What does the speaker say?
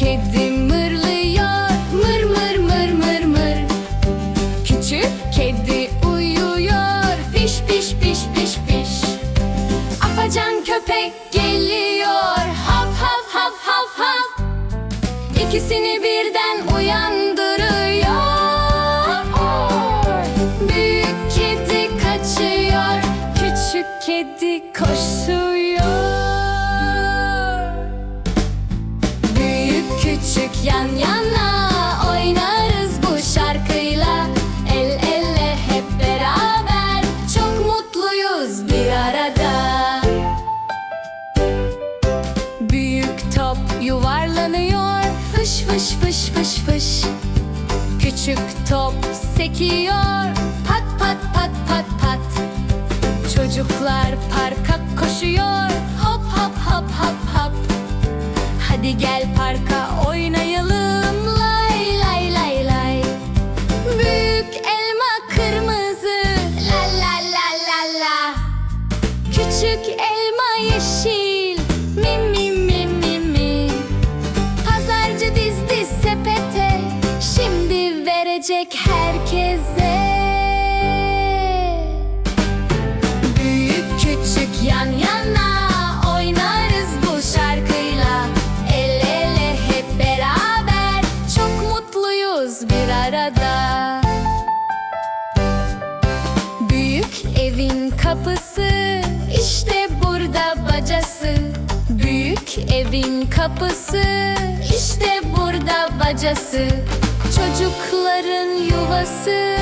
kedi mırlıyor Mır mır mır mır mır. Küçük kedi uyuyor Piş piş piş piş piş. Afacan köpek geliyor Hav hav hav hav hav. İkisini birden uyandırıyor. Büyük kedi kaçıyor Küçük kedi koşuyor yan yana Oynarız bu şarkıyla. El ele hep beraber Çok mutluyuz bir arada. Büyük top yuvarlanıyor Fış fış fış fış fış. Küçük top sekiyor Pat pat pat pat pat. Çocuklar parka koşuyor Hop hop hop hop hop. Hadi gel parka oynayalım Küçük elma yeşil Mi mi mi mi mi. Pazarcı dizdi sepete Şimdi verecek herkese. Büyük küçük yan yana Oynarız bu şarkıyla. El ele hep beraber Çok mutluyuz bir arada. Büyük evin kapısı Evin kapısı işte burada bacası. Çocukların yuvası